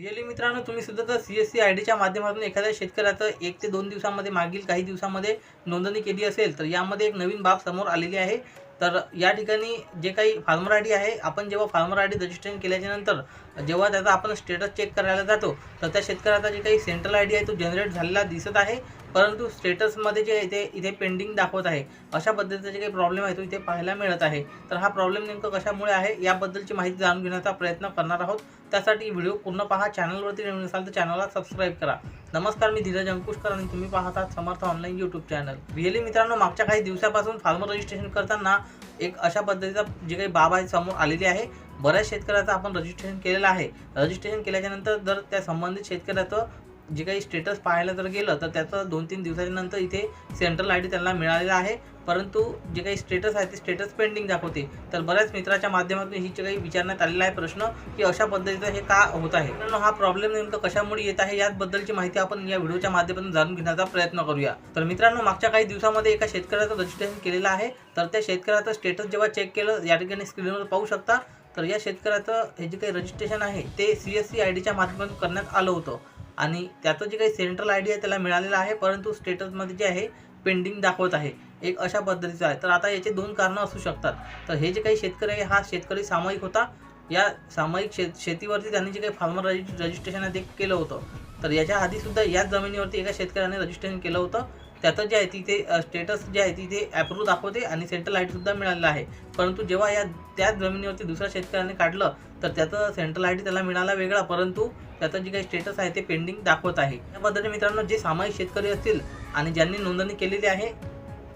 Really मित्रांनो तुम्ही सुद्धा तर सी एस सी आय डीच्या माध्यमातून एखाद्या शेतकऱ्याचं एक ते दोन दिवसामध्ये मागील काही दिवसामध्ये नोंदणी केली असेल तर यामध्ये एक नवीन बाब समोर आलेली आहे. तर या ठिकाणी जे काही फार्मर आय डी आहे आपण जेव्हा फार्मर आय डी रजिस्ट्रेशन केल्याच्यानंतर जेव्हा त्याचा आपण स्टेटस चेक करायला जातो तर त्या शेतकऱ्याचा जे काही सेंट्रल आय डी आहे तो जनरेट झालेला दिसत आहे. परंतु स्टेटसमध्ये जे आहे ते इथे पेंडिंग दाखवत आहे अशा पद्धतीचा जे काही प्रॉब्लेम आहे तो इथे पाहायला मिळत आहे. तर हा प्रॉब्लेम नेमकं कशामुळे आहे याबद्दलची माहिती जाणून घेण्याचा प्रयत्न करणार आहोत. त्यासाठी व्हिडिओ पूर्ण पहा चॅनलवरती नवीन असाल तर चॅनलला सबस्क्राईब करा. नमस्कार मी धीरज अंकुशकर आणि तुम्ही पाहत आहात Samarth online YouTube channel really मित्रांनो मागच्या काही दिवसापासून फार्मर रजिस्ट्रेशन करताना एक अशा पद्धतीचा जे काही बाब आहे समोर आलेली आहे. बऱ्याच शेतकऱ्याचं आपण रजिस्ट्रेशन केलेलं आहे. रजिस्ट्रेशन केल्याच्यानंतर जर त्या संबंधित शेतकऱ्याचं जे काही स्टेटस पाहायला जर गेलं तर त्याचं दोन तीन दिवसानंतर इथे सेंट्रल आय डी त्यांना मिळालेला आहे. परंतु जे काही स्टेटस आहे ते स्टेटस पेंडिंग दाखवते. तर बऱ्याच मित्राच्या माध्यमातून ही जे काही विचारण्यात आलेला आहे प्रश्न की अशा पद्धतीचं हे का होत आहे? पण हा प्रॉब्लेम नेमकं कशामुळे येत आहे? याबद्दलची माहिती आपण या व्हिडिओच्या माध्यमातून जाणून घेण्याचा प्रयत्न करूया. तर मित्रांनो मागच्या काही दिवसामध्ये एका शेतकऱ्याचं रजिस्ट्रेशन केलेलं आहे. तर त्या शेतकऱ्याचं स्टेटस जेव्हा चेक केलं या ठिकाणी स्क्रीनवर पाहू शकता. तर या शेतकऱ्याचं हे जे काही रजिस्ट्रेशन आहे ते सी एस सी आय डीच्या माध्यमातून करण्यात आलं होतं. आणि त्याचं जे काही सेंट्रल आय डी आहे त्याला मिळालेलं आहे परंतु स्टेटसमध्ये जे आहे पेंडिंग दाखवत आहे. एक अशा पद्धतीचं आहे. तर आता याचे दोन कारणं असू शकतात. तर हे जे काही शेतकरी आहे हा शेतकरी सामायिक होता. या सामायिक शेत शेतीवरती त्यांनी जे काही फार्मर रजि रजिस्ट्रेशन आहे ते केलं होतं. तर याच्या आधीसुद्धा याच जमिनीवरती एका शेतकऱ्याने रजिस्ट्रेशन केलं होतं. त्याचं जे आहे तिथे स्टेटस जे आहे तिथे ॲप्रूव्ह दाखवते आणि सेंट्रल आयडीसुद्धा मिळालेलं आहे. परंतु जेव्हा या त्याच जमिनीवरती दुसऱ्या शेतकऱ्याने काढलं तर त्याचं सेंट्रल आय डी त्याला मिळाला वेगळा. परंतु त्याचं जे काही स्टेटस आहे ते पेंडिंग दाखवत आहे. या पद्धतीने मित्रांनो जे सामायिक शेतकरी असतील आणि ज्यांनी नोंदणी केलेली आहे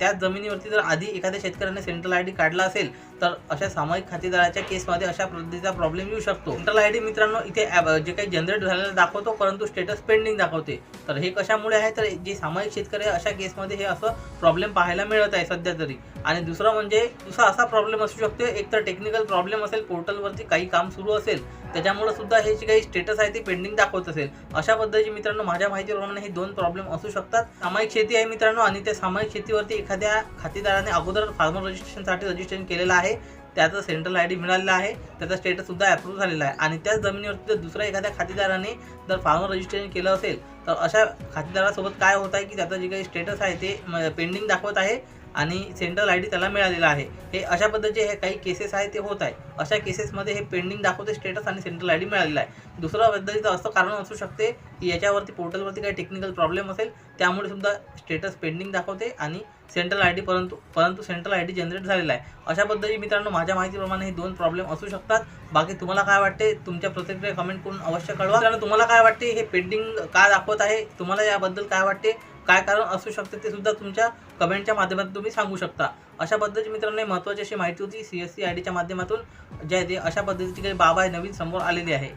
त्याच जमिनीवरती जर आधी एखाद्या शेतकऱ्याने सेंट्रल आय डी काढला असेल तर अशा सामायिक खातेदाराच्या केसमध्ये अशा पद्धतीचा प्रॉब्लेम येऊ शकतो. सेंट्रल आय डी मित्रांनो इथे जे काही जनरेट झालेलं दाखवतो परंतु स्टेटस पेंडिंग दाखवते. तर हे कशामुळे आहे? तर जे सामायिक शेतकरी आहे अशा केसमध्ये हे असं प्रॉब्लेम पाहायला मिळत आहे सध्या तरी. आणि दुसरा म्हणजे दुसरा असा प्रॉब्लेम असू शकतो एक तर टेक्निकल प्रॉब्लेम असेल पोर्टलवरती काही काम सुरू असेल त्याच्यामुळे सुद्धा हे जे काही स्टेटस आहे ते पेंडिंग दाखवत असेल. अशा पद्धतीचे मित्रांनो माझ्या माहितीप्रमाणे हे दोन प्रॉब्लेम असू शकतात. सामायिक शेती आहे मित्रांनो आणि त्या सामायिक शेतीवरती एखाद्या खातेदाराने अगोदर फार्मर रजिस्ट्रेशनसाठी रजिस्ट्रेशन केलेलं आहे त्याचं सेंट्रल आय डी मिळालेला आहे त्याचा स्टेटससुद्धा अप्रूव्ह झालेला आहे. आणि त्याच जमिनीवरती जर दुसऱ्या एखाद्या खातेदाराने जर फार्मर रजिस्ट्रेशन केलं असेल तर अशा खातेदारासोबत काय होत आहे की त्याचं जे काही स्टेटस आहे ते पेंडिंग दाखवत आहे. आणि सेंट्रल आय डी त्याला मिळालेला आहे. हे अशा पद्धतीचे हे काही केसेस आहे ते होत आहे. अशा केसेसमध्ये हे पेंडिंग दाखवते स्टेटस आणि सेंट्रल आय डी मिळालेला आहे. दुसऱ्या पद्धतीचं असं कारण असू शकते की याच्यावरती पोर्टलवरती काही टेक्निकल प्रॉब्लेम असेल त्यामुळे सुद्धा स्टेटस पेंडिंग दाखवते आणि सेंट्रल आय डी परंतु परंतु सेंट्रल आय डी जनरेट झालेला आहे. अशा पद्धती मित्रांनो माझ्या माहितीप्रमाणे हे दोन प्रॉब्लेम असू शकतात. बाकी तुम्हाला काय वाटते तुमच्या प्रतिक्रिया कमेंट करून अवश्य कळवा. कारण तुम्हाला काय वाटते हे पेंडिंग का दाखवत आहे? तुम्हाला याबद्दल काय वाटते? काय कारण असू शकते ते सुद्धा तुमच्या कमेंटच्या माध्यमातून तुम्ही सांगू शकता. अशा पद्धतीची मित्रांनो महत्त्वाची अशी माहिती होती. सी एस सी आय डीच्या माध्यमातून. जे आहे ते अशा पद्धतीची काही बाब आहे नवीन समोर आलेली आहे.